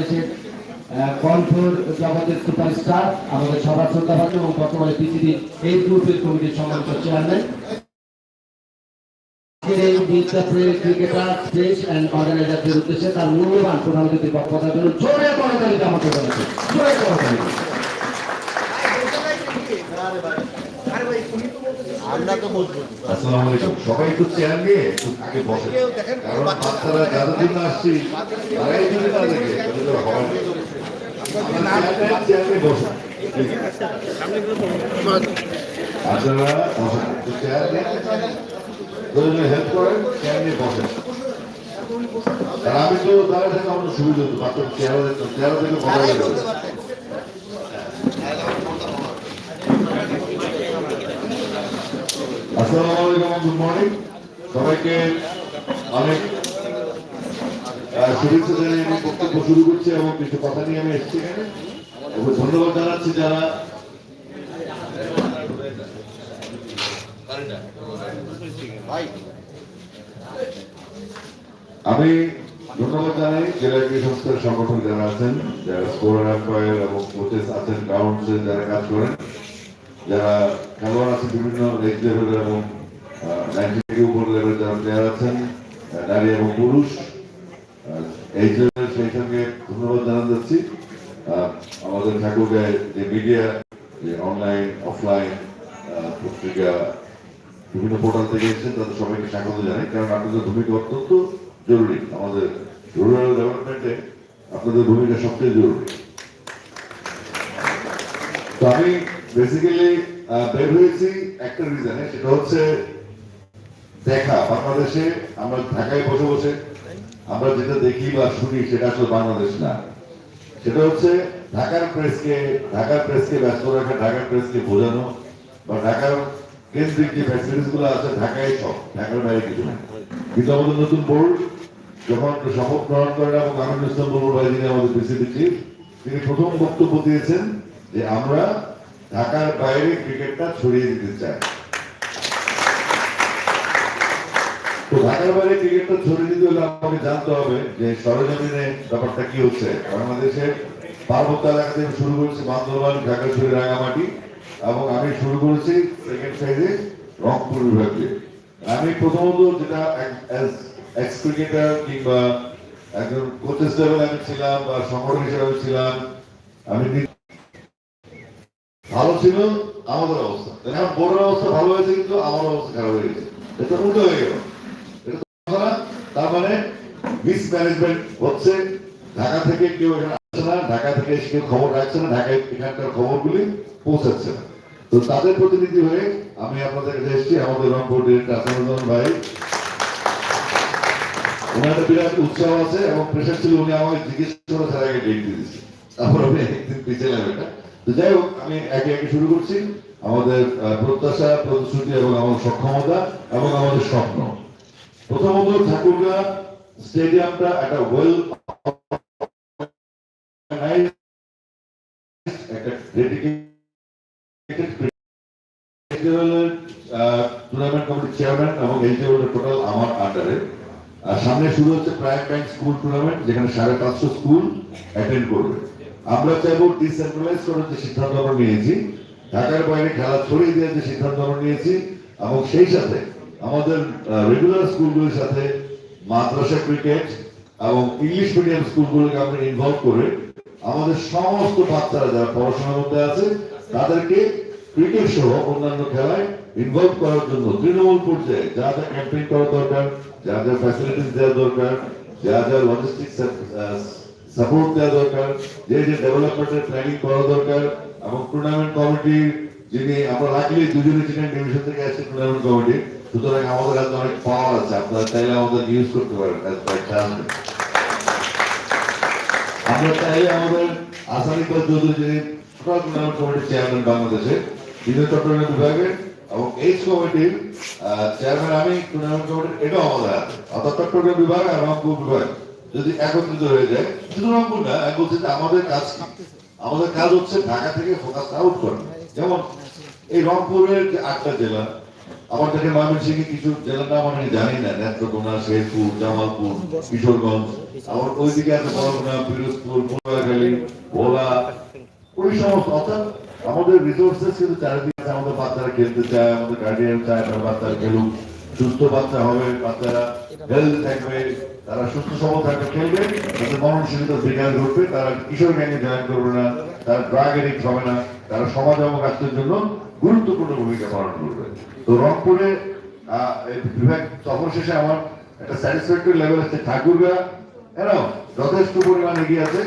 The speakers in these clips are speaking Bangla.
বাংলাদেশের কণ্ঠর জগতের সুপারস্টার, আমাদের সবার শ্রদ্ধাভাজন এবং বর্তমানে পিসিডি এই গ্রুপের কমিটির চেয়ারম্যান আজকের ক্রিকেটার উদ্দেশ্যে তার আমরা তো আসসালামু আলাইকুম। সবাই একটু চেয়ার নিয়ে আগে বসে কারণ বাচ্চারা যাদের জন্য আসছি তারাই যদি না দেখে তাহলে হবে আপনারা চেয়ার- চেয়ার নিয়ে বসুন। আপনারা বসেন। একটু চেয়ার নিয়ে। প্রয়োজনে হেল্প করেন চেয়ার নিয়ে বসেন। আমি তো থাকা আমার সুবিধা হতো বাচ্চা চেয়ারও দেখে কথা বলে সবাইকে অনেক শুভেচ্ছা জানিয়ে আমি শুরু করছি এবং কিছু কথা নিয়ে আমি এসেছি এবং ধন্যবাদ জানাচ্ছি যারা আমি ধন্যবাদ জানাই জেলা সংস্থার সংগঠন যারা আছেন, যারা এম্পায়ার এবং কোচেস আছেন গ্রাউন্ডসে যারা কাজ করেন, যারা খেলোয়াড় আছেন বিভিন্ন এজ লেভেলের এবং নাইনটি থেকে উপর লেভেলের যারা প্লেয়ার আছেন নারী এবং পুরুষ এই জন্য সেই সঙ্গে ধন্যবাদ জানাতে যাচ্ছি। আমাদের ঠাকুরগাঁয় যে মিডিয়া যে অনলাইন অফলাইন পত্রিকা, বিভিন্ন পোর্টাল থেকে এসেছেন, তাদের সবাইকে স্বাগত জানাই। কারণ আপনাদের ভূমিকা অত্যন্ত জরুরি। আমাদের রুরাল ডেভেলপমেন্টে আপনাদের ভূমিকা সবচেয়ে জরুরি। তো আমি বেসিক্যালি বের হয়েছি একটা রিজনে সেটা হচ্ছে দেখা। বাংলাদেশে আমরা ঢাকায় বসে বসে আমরা যেটা দেখি বা শুনি, সেটা আসলে বাংলাদেশ না। সেটা হচ্ছে ঢাকার প্রেসকে ঢাকার প্রেসকে ব্যস্ত রাখা, ঢাকার প্রেসকে বোঝানো বা ঢাকার কেন্দ্রিক যে ফ্যাসিলিটিসগুলো আছে, ঢাকায় সব। ঢাকার বাইরে কিছু না কিন্তু আমাদের নতুন বোর্ড যখন শপথ গ্রহণ করেন এবং আমিনুল ইসলাম বলব ভাই যিনি আমাদের প্রেসিডেন্ট তিনি প্রথম বক্তব্য দিয়েছেন যে আমরা ঢাকার বাইরে ক্রিকেটটা ছড়িয়ে দিতে তো ঢাকার বাইরে ক্রিকেটটা ছড়িয়ে দিতে হলে আমাকে জানতে হবে যে সরজমিনে ব্যাপারটা কি হচ্ছে। বাংলাদেশের পার্বত্য এলাকা থেকে শুরু বান্দরবান, ঢাকাছড়ি রাঙামাটি এবং আমি শুরু করেছি সেকেন্ড ফেজে রংপুর বিভাগ। আমি প্রথমত যেটা এক্স ক্রিকেটার কিংবা একজন কোচেস আমি ছিলাম বা সংগঠন হিসেবে ছিলাম, আমি ভালো ছিল, আমাদের অবস্থা। এখন অবস্থা ভালো হয়েছে কিন্তু আমার অবস্থা খারাপ হয়ে গেছে। এটা উল্টো হয়ে গেল। এটা? তার মানে মিস ম্যানেজমেন্ট হচ্ছে। ঢাকা থেকে কেউ এখানে আসছে না। ঢাকা থেকে এসে কেউ খবর রাখছে না। ঢাকায় এখানকার খবরগুলি পৌঁছাচ্ছে না। তো তাদের প্রতিনিধি হয়ে আমি আপনাদের কাছে এসেছি। আমাদের রংপুর ডিরেক্টর ভাই। ওনার বিরাট উৎসাহ আছে এবং প্রেশার ছিল। উনি আমাকে জিজ্ঞেস করে তার আগে ডেট দিয়ে তারপর আমি একদিন পিছিয়ে এটা। যাই হোক, আমি একে একে শুরু করছি। আমাদের প্রত্যাশা, প্রতিশ্রুতি এবং আমাদের সক্ষমতা এবং আমাদের স্বপ্ন। প্রথমত ঠাকুরগা স্টেডিয়ামটা একটা ওয়েল টুর্নামেন্ট কমিটির চেয়ারম্যান এবং এইচডিএল টোটাল আমার আন্ডারে আর সামনে শুরু হচ্ছে প্রাইম ব্যাংক স্কুল টুর্নামেন্ট যেখানে সাড়ে পাঁচশো স্কুল অ্যাটেন্ড করবে। আমরা চাইব ডিসেন্ট্রালাইজ করার যে সিদ্ধান্ত আমরা নিয়েছি, ঢাকার বাইরে খেলা ছড়িয়ে দেওয়ার যে সিদ্ধান্ত আমরা নিয়েছি, এবং সেই সাথে আমাদের রেগুলার স্কুলগুলির সাথে মাদ্রাসা ক্রিকেট এবং ইংলিশ মিডিয়াম স্কুলগুলোকে আমরা ইনভলভ করে আমাদের সমস্ত বাচ্চারা যারা পড়াশোনার মধ্যে আছে, তাদেরকে ক্রিকেট সহ অন্যান্য খেলায় ইনভলভ করার জন্য তৃণমূল পর্যায়ে যা যা ক্যাম্পেইন করা দরকার, যা যা ফ্যাসিলিটিস দেওয়া দরকার, যা যা লজিস্টিক সাপোর্ট দেওয়া দরকার, যে যে ডেভেলপমেন্টের প্ল্যানিং করা দরকার, এবং টুর্নামেন্ট কমিটির যিনি, আমরা রাখলে দুজনে ছিলেন ডিভিশন থেকে আসছে টুর্নামেন্ট কমিটি সুতরাং আমাদের হাতে অনেক পাওয়ার আছে, আপনারা চাইলে আমাদের ইউজ করতে পারেন। আমরা চাইলে আমাদের যিনি টুর্নামেন্ট কমিটির চেয়ারম্যান বাংলাদেশে চট্টগ্রাম বিভাগের এবং কমিটির চেয়ারম্যান আমি টুর্নামেন্ট কমিটির এটাও আমাদের আছে অর্থাৎ চট্টগ্রাম বিভাগ আর রংপুর বিভাগ যদি একত্রিত হয়ে যায় শুধু রংপুর না। বলছি আমাদের কাজ কি? আমাদের কাজ হচ্ছে ঢাকা থেকে ফোকাস আউট করা। যেমন এই রংপুরের যে আটটা জেলা, আমার দেখে ময়মনসিংহে কিছু জেলার নাম আমি জানি না। নেত্রকোনা, শেরপুর, জামালপুর, কিশোরগঞ্জ। আমার আছে বরগুনা, পিরোজপুর ভোলা, ওই সমস্ত। অর্থাৎ আমাদের রিসোর্সেস কিন্তু চারিদিকে আমাদের বাচ্চারা খেলতে চায়, আমাদের গার্ডিয়ান চায় তার বাচ্চারা খেলুক। সুস্থ বাচ্চা হবে, বাচ্চারা হেলথ থাকবে তারা সুস্থ সবল থাকবে খেলবে তাদের মননশীলতার বিকাশ ঘটবে তারা কিশোর গ্যাংয়ে জয়েন করবে না, তারা ড্রাগ এডিক্ট হবে না, তারা সমাজ এবং রাষ্ট্রের জন্য গুরুত্বপূর্ণ ভূমিকা পালন করবে। তো রংপুরে বিভাগ সফর শেষে আমার একটা স্যাটিসফ্যাক্টরি লেভেল আছে ঠাকুরগা। এরাও যথেষ্ট পরিমাণ এগিয়ে আছে।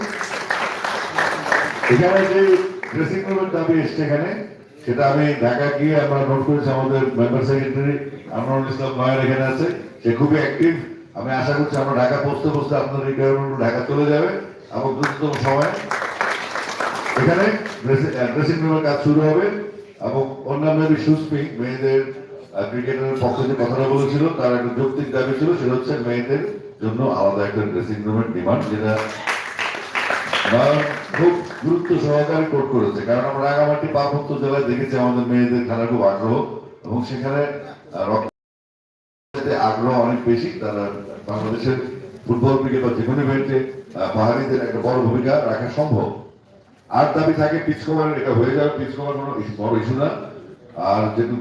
এখানে যে ড্রেসিং রুমের দাবি এসছে এখানে, সেটা আমি ঢাকা গিয়ে আমরা নোট করেছি আমাদের মেম্বার সেক্রেটারি আমরুল ইসলাম নয়ের এখানে আছে। সে খুবই অ্যাক্টিভ আমি আশা করছি আমরা ঢাকা পৌঁছতে পৌঁছতে আপনার রিকোয়ারমেন্ট ঢাকা চলে যাবে। এবং দ্রুততম সময়। এখানে ড্রেসিং রুমের কাজ শুরু হবে এবং অন্যান্য যে সুস্পিং মেয়েদের ক্রিকেটের পক্ষে যে কথাটা বলেছিল, তার একটা যৌক্তিক দাবি ছিল, সেটা হচ্ছে মেয়েদের জন্য আলাদা একটা ড্রেসিং রুমের ডিমান্ড যেটা খুব গুরুত্ব সহকারে কোর্ট করেছে। কারণ আমরা রাঙামাটি পার্বত্য জেলায় দেখেছি আমাদের মেয়েদের খেলার খুব আগ্রহ এবং সেখানে আহ, আগ্রহ অনেক বেশি। তারা বাংলাদেশের ফুটবল ক্রিকেট বা যে কোনো ইভেন্টে পাহাড়িদের একটা বড় ভূমিকা রাখা সম্ভব। আর দাবি থাকে পিচ কভার এটা হয়ে যাবে পিচ কভার কোনো বড় ইস্যু না। আর যেহেতু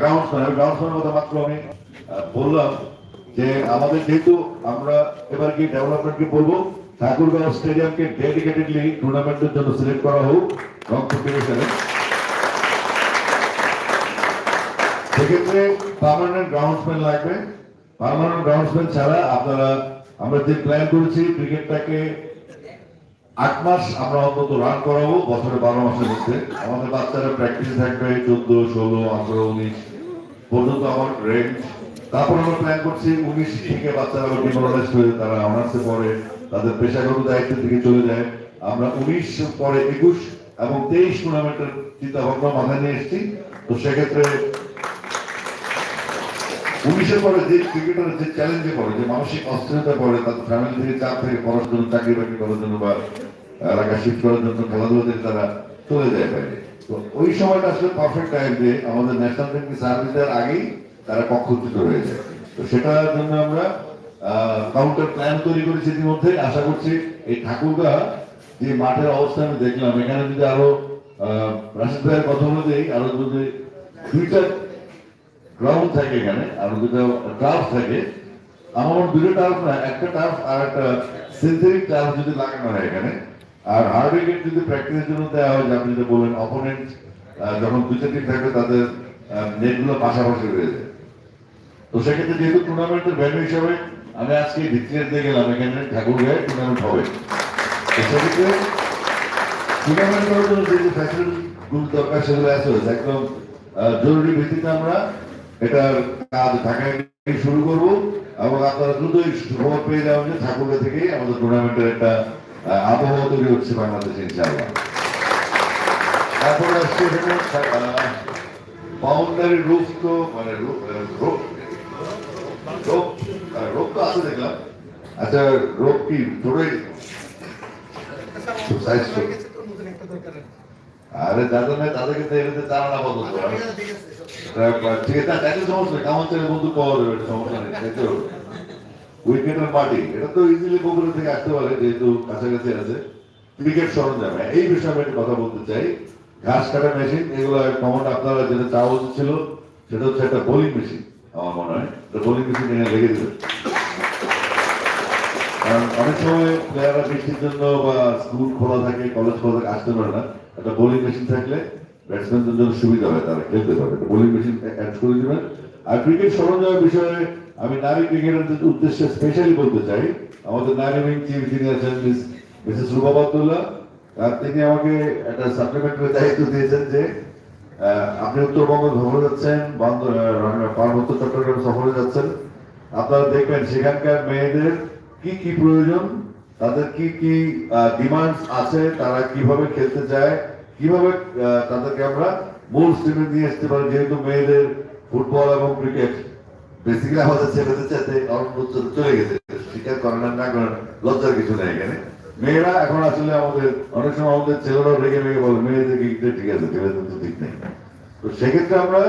গ্রাউন্ডসম্যান গ্রাউন্ডসম্যানের কথা মাত্র আমি বললাম যে আমাদের যেহেতু আমরা এবার কি ডেভেলপমেন্টকে বলব ঠাকুরগাঁও স্টেডিয়ামকে ডেডিকেটেডলি টুর্নামেন্টের জন্য সিলেক্ট করা হোক রংপুর সেক্ষেত্রে পার্মানেন্ট গ্রাউন্ডসম্যান লাগবে। পার্মানেন্ট গ্রাউন্ডসম্যান ছাড়া আপনারা, আমরা যে প্ল্যান করেছি ক্রিকেটটাকে আট মাস আমরা অন্তত রান করাবো, বছরে বারো মাসের মধ্যে। আমাদের বাচ্চারা প্র্যাকটিস থাকবে চোদ্দ, ষোলো, আঠারো, উনিশ পর্যন্ত আমার রেঞ্জ তারপর আমরা প্ল্যান করছি উনিশ থেকে বাচ্চারা আবার ডিমোরালাইজড হয়ে তারা অনার্সে পড়ে, তাদের পেশাগত দায়িত্বের দিকে চলে যায়। আমরা উনিশ পরে একুশ এবং তেইশ টুর্নামেন্টের চিন্তা ভাবনা মাথায় নিয়ে এসেছি। তো সেক্ষেত্রে উনিশের পরে যে ক্রিকেটারের যে চ্যালেঞ্জে পড়ে, যে মানসিক অস্থিরতা পড়ে তাদের ফ্যামিলি থেকে চাপ থেকে পড়ার জন্য চাকরি বাকরি করার জন্য বা এলাকা শিফট করার জন্য খেলাধুলা থেকে তারা চলে যায় বাইরে। তো ওই সময়টা আসলে পারফেক্ট টাইম যে আমাদের ন্যাশনাল টিমকে সার্ভিস দেওয়ার আগেই তারা কক্ষচ্যুত হয়ে যায়। তো সেটার জন্য আমরা কাউন্টার প্ল্যান তৈরি করেছি ইতিমধ্যে। আশা করছি এই ঠাকুরগা যে মাঠের অবস্থা আমি দেখলাম, এখানে যদি আরও রাশিদ ভাইয়ের কথা অনুযায়ী আরও যদি দুইটা গ্রাউন্ড থাকে এখানে, আর দুটো টার্ফ থাকে। আমার দুটো টার্ফ না, একটা টার্ফ আর একটা সিনথেটিক টার্ফ যদি লাগানো হয় এখানে। আর হার্ড উইকেট যদি প্র্যাকটিসের জন্য দেওয়া হয় আপনি যেটা বললেন অপোনেন্ট যখন দুইটা টিম থাকবে, তাদের নেটগুলো পাশাপাশি রয়ে যায়। তো সেক্ষেত্রে যেহেতু টুর্নামেন্টের ভ্যালু হিসাবে আমি আজকে ভিত্তিতে দিয়ে গেলাম, এখানে ঠাকুরগাঁয়ে টুর্নামেন্ট হবে। সেক্ষেত্রে টুর্নামেন্ট করার জন্য যে যে ফ্যাসিলিটি গুলো দরকার, সেগুলো আছে। একদম জরুরি ভিত্তিতে আমরা এটার কাজ ঢাকায় শুরু করব এবং আপনারা দ্রুতই খবর পেয়ে যাবেন যে ঠাকুরগা থেকেই আমাদের টুর্নামেন্টের একটা আবহাওয়া তৈরি হচ্ছে বাংলাদেশে, ইনশাআল্লাহ। তারপরে আসছে বাউন্ডারি রুফ তো মানে রোপ তো আছে দেখলাম। আচ্ছা রোপ কি ছোট আরে দাদা নাই, তাদেরকে তো এটাতে চালানা বদল মেশিন এগুলো কমন আপনারা যেটা চাওয়া ছিল, সেটা হচ্ছে একটা বোলিং মেশিন আমার মনে হয়। বোলিং মেশিন এনে লেগে দেবে কারণ অনেক সময় প্লেয়াররা বৃষ্টির জন্য বা স্কুল খোলা থাকে কলেজ খোলা থাকে, আসতে পারে না। একটা বোলিং মেশিন থাকলে ব্যাটসম্যানদের জন্য সুবিধা হয়, তারা খেলতে পারে। বোলিং মেশিন অ্যাড করে দিবেন। আর ক্রিকেট সরঞ্জামের বিষয়ে আমি নারী ক্রিকেটারদের উদ্দেশ্যে স্পেশালি বলতে চাই, আমাদের নারী উইং চিফ যিনি আছেন মিসেস রুবাব আব্দুল্লাহ তিনি আমাকে একটা সাপ্লিমেন্টারি দায়িত্ব দিয়েছেন যে আপনি উত্তরবঙ্গ সফরে যাচ্ছেন বন্ধ পার্বত্য চট্টগ্রাম সফরে যাচ্ছেন। আপনারা দেখবেন সেখানকার মেয়েদের কি কি প্রয়োজন, তাদের কি কি ডিমান্ডস আছে, তারা কীভাবে খেলতে চায় কীভাবে তাদেরকে আমরা মূল স্ট্রিমে নিয়ে আসতে পারি, যেহেতু মেয়েদের ফুটবল এবং ক্রিকেট বেসিক্যালি আমাদের ছেলেদের চলে গেছে। করেন না করেন লজ্জার কিছু নেই এখানে। মেয়েরা এখন আসলে আমাদের, অনেক সময় আমাদের ছেলেরাও রেগে রেগে বলে, মেয়েদের ঠিক আছে, ছেলেদের তো ঠিক নেই। তো সেক্ষেত্রে আমরা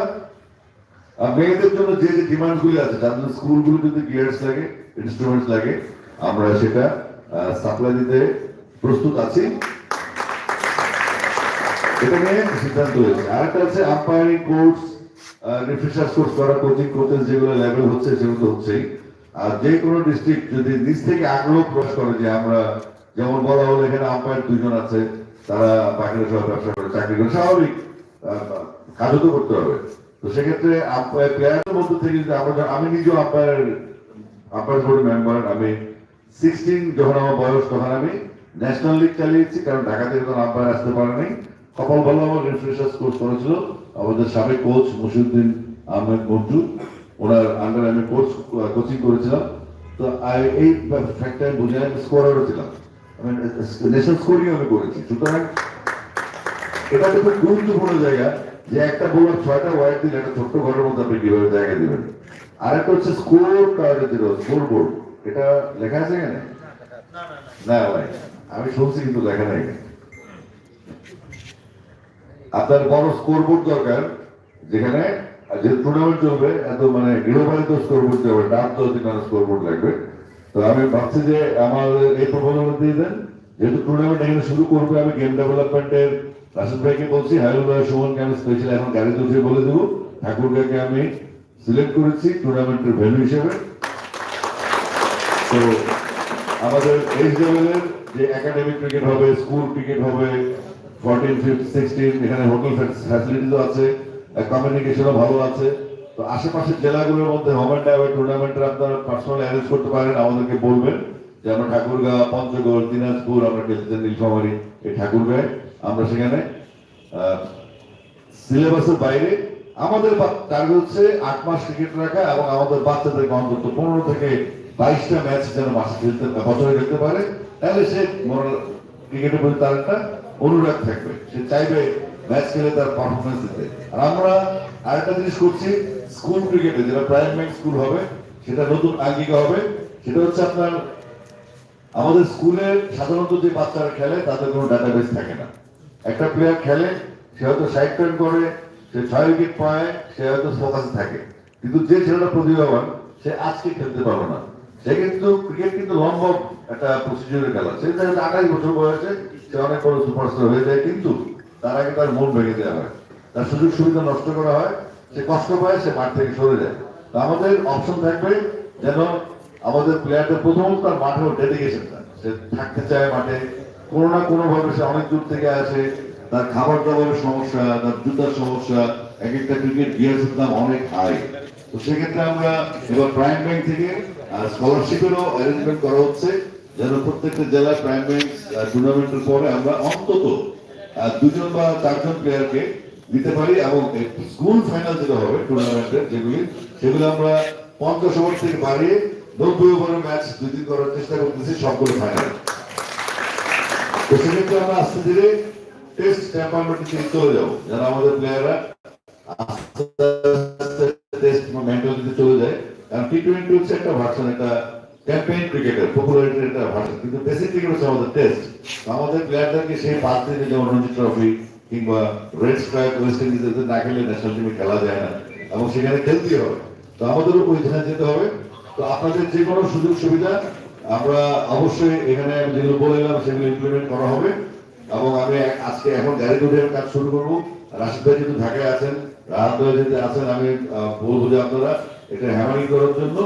মেয়েদের জন্য যে যে ডিমান্ড গুলি আছে, তার জন্য স্কুলগুলো যদি গিয়ার্স লাগে ইনস্ট্রুমেন্টস লাগে, আমরা সেটা সাপ্লাই দিতে প্রস্তুত আছি। এটা নিয়ে সিদ্ধান্ত হয়েছে। আরেকটা আছে আম্পায়ারিং কোর্স রিফ্রেশার কোর্স করা কোচিং কোচেস যেগুলো লেভেল হচ্ছে, সেগুলো হচ্ছেই। আর যে কোনো ডিস্ট্রিক্ট যদি নিজ থেকে আগ্রহ প্রকাশ করে যে আমরা, যেমন বলা হলো এখানে আম্পায়ার দুজন আছে, তারা বাকিরা সব ব্যবসা করে, চাকরি করে, স্বাভাবিক কাজও তো করতে হবে। তো সেক্ষেত্রে প্লেয়ারের মধ্যে থেকে যদি আমরা আমি নিজেও আম্পায়ার আম্পায়ার বোর্ড মেম্বার আমি সিক্সটিন যখন আমার বয়স, তখন আমি ন্যাশনাল লিগ চালিয়েছি, কারণ ঢাকা থেকে তখন আম্পায়ার আসতে পারেনি। কপাল ভালো আমার রিফ্রেশার্স কোর্স করেছিল। আমাদের সাবেক কোচ মুশিউদ্দিন আহমেদ মঞ্জু। ওনার আন্ডার আমি কোর্স কোচিং করেছিলাম। তো এই ফ্যাক্টর আমি বুঝে আমি স্কোরারও ছিলাম। আমি স্কোরিং আমি করেছি। সুতরাং এটা তো খুব গুরুত্বপূর্ণ জায়গা যে একটা বোলার ছয়টা ওয়াইড দিলে একটা ছোট্ট ঘরের মধ্যে আপনি কীভাবে জায়গা দিবেন। আর একটা হচ্ছে স্কোর কার্ডে দিল স্কোর বোর্ড এটা লেখা আছে এখানে? না, ভাই, আমি শুনছি কিন্তু লেখা নাই। আপনার বড় স্কোর বোর্ড দরকার, যেখানে যে টুর্নামেন্ট চলবে, এত মানে গৃহপালিত স্কোর বোর্ড চলবে ডাক তো অধিকার স্কোর বোর্ড লাগবে। তো আমি ভাবছি যে আমার এই প্রপোজাল দিয়ে দেন। যেহেতু টুর্নামেন্ট এখানে শুরু করবে, আমি গেম ডেভেলপমেন্টের রাশিদ ভাইকে বলছি হায়ুল ভাই সুমনকে আমি স্পেশাল এখন গাড়ি তুলছে বলে দেবো। ঠাকুরকে আমি সিলেক্ট করেছি টুর্নামেন্টের ভ্যালু হিসেবে। তো আমাদের এইচ লেভেলের যে একাডেমিক ক্রিকেট হবে স্কুল ক্রিকেট হবে ফোরটিন ফিফথ সিক্সটিন এখানে হোটেল ফ্যাসিলিটিসও আছে কমিউনিকেশনও ভালো আছে। তো আশেপাশের জেলাগুলোর মধ্যে হোম অ্যান্ড অ্যাওয়ে টুর্নামেন্টের আপনারা পার্সোনালি অ্যারেঞ্জ করতে পারেন, আমাদেরকে বলবেন যে আমরা ঠাকুরগাঁ, পঞ্চগড়, দিনাজপুর, আমরা খেলতে নীলফামারি, এই ঠাকুরগাঁয়। আমরা সেখানে সিলেবাসের বাইরে, আমাদের টার্গেট হচ্ছে আট মাস ক্রিকেট রাখা এবং আমাদের বাচ্চাদের অন্তত পনেরো থেকে বাইশটা ম্যাচ যেন মাসে খেলতে বছরে খেলতে পারে, তাহলে সে ক্রিকেটের প্রতি তার একটা অনুরাগ থাকবে। সে চাইবে ম্যাচ খেলে তার পারফরমেন্স দিতে। আর আমরা আরেকটা জিনিস করছি স্কুল ক্রিকেটে যেটা প্রাইমারি স্কুল হবে, সেটা নতুন আঙ্গিকা হবে। সেটা হচ্ছে আপনার, আমাদের স্কুলে সাধারণত যে বাচ্চারা খেলে, তাদের কোনো ডাটাবেস থাকে না। একটা প্লেয়ার খেলে, সে হয়তো ষাট রান করে, সে ছয় উইকেট পায়, সে হয়তো ফোকাসে থাকে। কিন্তু যে ছেলেটা প্রতিভাবান, সে আজকে খেলতে পারবে না। সে কিন্তু ক্রিকেট কিন্তু লম্বা একটা প্রসিডিউরের খেলা। সে আঠাশ বছর বয়সে অনেক বড় সুপারস্টার হয়ে যায়, কিন্তু তার আগে তার মন ভেঙে দেওয়া হয়। তার সুযোগ সুবিধা নষ্ট করা হয়, সে কষ্ট পায়, সে মাঠ থেকে সরে যায়। তো আমাদের অপশন থাকবে যেন আমাদের প্লেয়ারদের প্রথমত তার মাঠে ডেডিকেশনটা সে থাকতে চায় মাঠে, কোনো না কোনো ভাবে সে অনেক দূর থেকে আসে। তার খাবার দাবারের সমস্যা, তার জুতার সমস্যা, এক একটা ক্রিকেট গিয়ার্সের দাম অনেক হাই তো সেক্ষেত্রে আমরা এবার প্রাইম ব্যাংক থেকে স্কলারশিপেরও অ্যারেঞ্জমেন্ট করা হচ্ছে। যেন প্রত্যেকটা জেলায় প্রাইম টুর্নামেন্টের পরে আমরা অন্তত দুজন বা চারজন প্লেয়ারকে দিতে পারি এবং স্কুল ফাইনাল যেটা হবে টুর্নামেন্টের যেগুলি, সেগুলো আমরা পঞ্চাশ ওভার থেকে বাড়িয়ে নব্বই ওভারের ম্যাচ দুই দিন করার চেষ্টা করতেছি সবগুলো ফাইনাল তো সেক্ষেত্রে আমরা আস্তে ধীরে টেস্ট ট্যাম্পারমেন্টে থেকে চলে যাব, যারা আমাদের প্লেয়াররা আস্তে আস্তে টেস্ট মেন্টালিটিতে চলে যায়। কারণ টি টোয়েন্টি হচ্ছে একটা ভার্সন একটা ক্যাম্পেইন ক্রিকেটের পপুলারিটির একটা ভার্সন কিন্তু বেসিক হচ্ছে আমাদের টেস্ট আমাদের প্লেয়ারদেরকে সেই পাঁচ দিনে যেমন রঞ্জি ট্রফি কিংবা রেড স্ট্রাইক ওয়েস্ট ইন্ডিজের না খেলে ন্যাশনাল টিমে খেলা যায় না, এবং সেখানে খেলতেই হবে। তো আমাদেরও পরিধানে যেতে হবে। তো আপনাদের যে কোনো সুযোগ সুবিধা, আমরা অবশ্যই এখানে যেগুলো বলে গেলাম সেগুলো ইমপ্লিমেন্ট করা হবে। এবং আমি আজকে এখন গাড়ি দুটির কাজ শুরু করব। রাশিদ ভাই যেহেতু ঢাকায় আছেন, রাহাত ভাই আছেন, আমি বলব যে আপনারা এটা হ্যামারিং করার জন্য।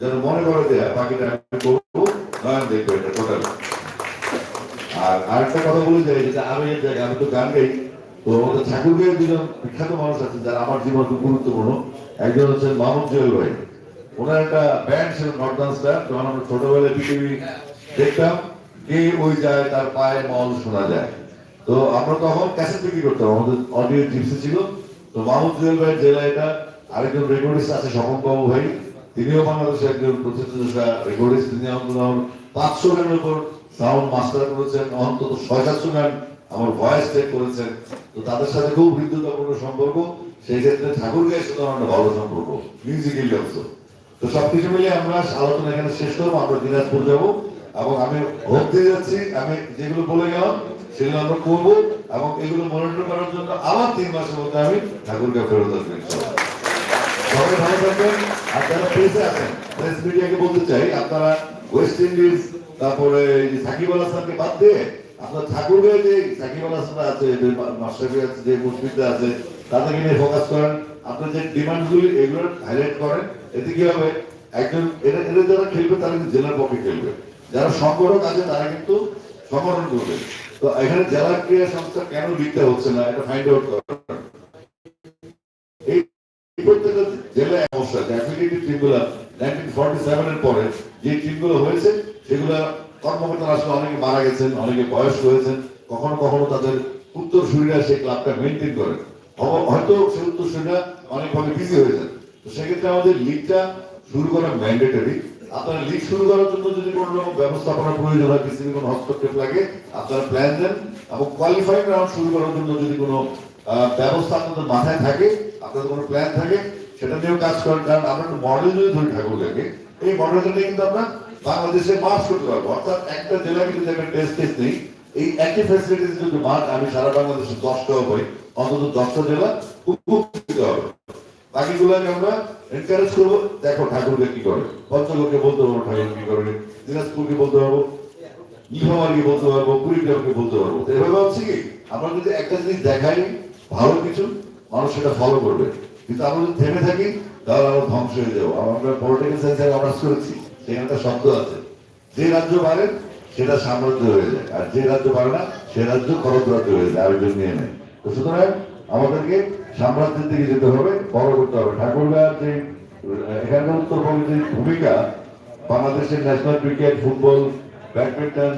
যেন মনে করে দেয়া বাকিটা আমি করব নয়ন দেখব এটা টোটাল আর আরেকটা কথা বলে যাই, যেটা আমি এর জায়গায় আমি তো গান গাই। তো আমাদের ঠাকুরগাঁয়ের দুজন বিখ্যাত মানুষ আছে, যারা আমার জীবন খুব গুরুত্বপূর্ণ। একজন হচ্ছেন মাহমুদ জুয়েল ভাই। ওনার একটা ব্যান্ড ছিল নর্দার্ন স্টার যখন আমরা ছোটবেলায় পৃথিবী দেখতাম, কে ওই যায়, তার পায়ে মল শোনা যায়। তো আমরা তখন ক্যাসেট বিক্রি করতাম, আমাদের অডিও জিপসি ছিল। তো মাহমুদ জুয়েল ভাইয়ের জেলা এটা আরেকজন রেকর্ডিস্ট আছে স্বপন বাবু ভাই। তিনিও বাংলাদেশের একজন প্রতিষ্ঠা রেকর্ডিস্ট, তিনি অন্তত পাঁচশো গানের উপর সাউন্ড মাস্টার করেছেন, অন্তত ছয় সাতশো গান আমার ভয়েস চেক করেছেন। তো তাদের সাথে খুব হৃদ্যতাপূর্ণ সম্পর্ক। সেই ক্ষেত্রে ঠাকুর গায়ের সাথে আমার ভালো সম্পর্ক মিউজিক্যালি অলসো তো সবকিছু মিলিয়ে আমরা আলোচনা এখানে শেষ করব, আমরা দিনাজপুর যাব। এবং আমি হোপ দিয়ে যাচ্ছি, আমি যেগুলো বলে গেলাম, সেগুলো আমরা করব। এবং এগুলো মনিটর করার জন্য আবার তিন মাসের মধ্যে আমি ঠাকুরকে ফেরত আসব। সবাই ভালো থাকবেন। আর প্রেসে আছেন। প্রেস মিডিয়াকে বলতে চাই, আপনারা ওয়েস্ট ইন্ডিজ তারপরে সাকিব আল হাসানকে বাদ দিয়ে আপনার ঠাকুরগাঁও যে সাকিব আল হাসান আছে, যে আছে, যে মুশফিকরা আছে তাদেরকে নিয়ে ফোকাস করেন। আপনার যে ডিমান্ড গুলি এগুলো হাইলাইট করেন। এতে কি হবে? একজন, এরা এরা যারা খেলবে, তারা কিন্তু জেলার পক্ষে খেলবে। যারা সংগঠক আছে, তারা কিন্তু সংগঠন করবে। তো এখানে জেলা ক্রীড়া সংস্থা কেন লিখতে হচ্ছে না, এটা ফাইন্ড আউট করেন। এই প্রত্যেকটা জেলায় আছে অ্যাফিলিয়েটেড টিমগুলো নাইনটিন ফর্টি সেভেনের পরে যে টিমগুলো হয়েছে, সেগুলো কর্মকর্তারা আসলে অনেকে মারা গেছেন, অনেকে বয়স্ক হয়েছেন, কখনো কখনো তাদের উত্তর সুরিরা সেই ক্লাবটা মেনটেন করে। হয়তো সেই উত্তর সুরিরা অনেকভাবে বিজি হয়ে যায়। তো সেক্ষেত্রে আমাদের লিগটা শুরু করা ম্যান্ডেটরি আপনারা লিগ শুরু করার জন্য যদি কোনো রকম ব্যবস্থাপনা প্রয়োজন হয় বিসিবি কোনো হস্তক্ষেপ লাগে, আপনারা প্ল্যান দেন এবং কোয়ালিফাইং রাউন্ড শুরু করার জন্য যদি কোনো ব্যবস্থা আপনাদের মাথায় থাকে, আপনাদের কোনো প্ল্যান থাকে সেটা নিয়েও কাজ করেন, কারণ আমরা একটা মডেল যদি ধরি ঠাকুরকে এই মডেলটা কিন্তু আমরা বাংলাদেশে মার্চ করতে পারব। অর্থাৎ একটা জেলা কিন্তু একটা টেস্ট টেস্ট নেই। এই একই ফ্যাসিলিটিস যদি মাঠ আমি সারা বাংলাদেশে দশটা হই অন্তত দশটা জেলা উপকৃত হবে। বাকিগুলোকে আমরা এনকারেজ করব, দেখো ঠাকুরকে কি করে। পঞ্চগড়কে বলতে পারব ঠাকুর কি করে। দিনাজপুরকে বলতে পারব ইহামারকে বলতে পারব, কুড়িগ্রামকে বলতে পারব। এভাবে হচ্ছে কি? আমরা যদি একটা জিনিস দেখাই, ভালো কিছু, মানুষ সেটা ফলো করবে। কিন্তু আমরা যদি থেমে থাকি, তাহলে আমরা ধ্বংস হয়ে যাব। আমরা পলিটিক্যাল অনার্স করেছি, সেখানে একটা শব্দ আছে। যে রাজ্য বাড়ে সেটা সাম্রাজ্য হয়ে যায়। আর যে রাজ্য বাড়ে না, সে রাজ্য খরচ রাজ্য হয়ে যায় নিয়ে নেয় সুতরাং আমাদেরকে সাম্রাজ্যের দিকে যেতে হবে, বড় করতে হবে। ঠাকুরগার যে, এখানকার উত্তরবঙ্গের যে ভূমিকা, বাংলাদেশের national cricket football badminton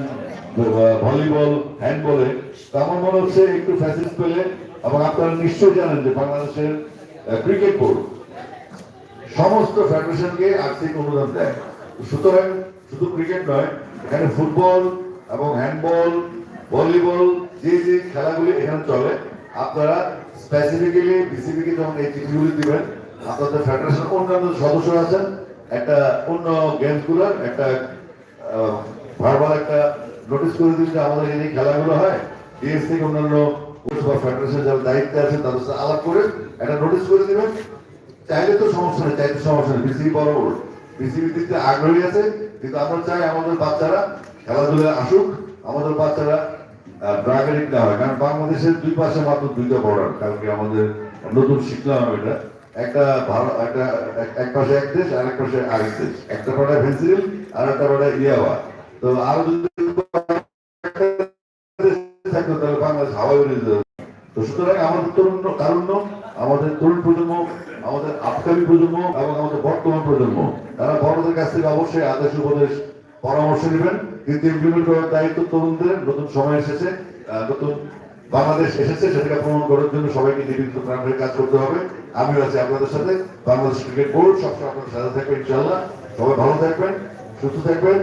volleyball হ্যান্ডবলে তো আমার মনে হচ্ছে একটু ফ্যাসিলিটি পেলে, এবং আপনারা নিশ্চয়ই জানেন যে বাংলাদেশের ক্রিকেট বোর্ড সমস্ত ফেডারেশনকে আর্থিক অনুদান দেয়। সুতরাং শুধু ক্রিকেট নয়, এখানে ফুটবল এবং হ্যান্ডবল ভলিবল যে যে খেলাগুলি এখানে চলে, আপনারা স্পেসিফিক্যালি বিসিবিকে যখন এই চিঠিগুলি দিবেন, আপনাদের ফেডারেশন অন্যান্য সদস্য আছেন, একটা অন্য গেমসগুলোর একটা ভার্বাল একটা নোটিশ করে দিন যে আমাদের এই খেলাগুলো হয় ডিএস অন্যান্য বা ফেডারেশন যারা দায়িত্বে আছে, তাদের সাথে আলাপ করে একটা নোটিশ করে দিবেন চাইলে তো সমস্যা নেই, চাইলে সমস্যা নেই। বিসিবি বড় বোর্ড বিসিবি দিতে আগ্রহী আছে, কিন্তু আমরা চাই আমাদের বাচ্চারা খেলাধুলায় আসুক। আমাদের বাচ্চারা ড্রাগ এডিক্ট না হয়। কারণ বাংলাদেশের দুই পাশে মাত্র দুইটা বর্ডার কালকে আমাদের নতুন শিখলাম এটা। একটা ভালো, একটা, এক- এক পাশে এক দেশ আর এক পাশে আরেক দেশ। একটা পাড়ায় ভেন্সিল আর একটা পাড়ায় ইয়াবা। তো আরও যদি থাকতো, তাহলে বাংলাদেশ হাওয়াই উড়ে যেত। তো সুতরাং আমাদের তরুণ তারুণ্য আমাদের তরুণ প্রজন্ম, আমাদের আপকামী প্রজন্ম এবং আমাদের বর্তমান প্রজন্ম। তারা বড়দের কাছ থেকে অবশ্যই আদেশ, উপদেশ, পরামর্শ নেবেন। কিন্তু ইমপ্লিমেন্ট করার দায়িত্ব তরুণদের। নতুন সময় এসেছে নতুন বাংলাদেশ এসেছে, সেটাকে প্রমাণ করার জন্য সবাইকে নিবেদিত প্রাণের কাজ করতে হবে। আমিও আছি আপনাদের সাথে। বাংলাদেশ ক্রিকেট বোর্ড সবসময় আপনাদের সাথে থাকবে ইনশাল্লাহ সবাই ভালো থাকবেন, সুস্থ থাকবেন,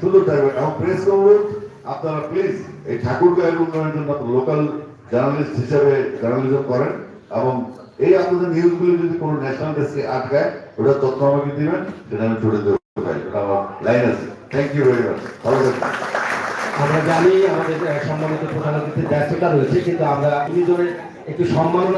সুন্দর থাকবেন। এবং প্রেস অনুরোধ আপনারা প্লিজ এই ঠাকুরগাঁয়ের উন্নয়নের জন্য লোকাল জার্নালিস্ট হিসেবে জার্নালিজম করেন এবং এই আপনাদের নিউজগুলো যদি কোনো ন্যাশনাল ডেস্কে আটকায়, ওটা তথ্য আমাকে দিবেন, সেটা আমি ছুটে দেবো আমার জানি আমাদের সম্মানিত প্রধান অতিথির ব্যস্ততা রয়েছে, কিন্তু আমরা দুজনের একটু সম্মাননা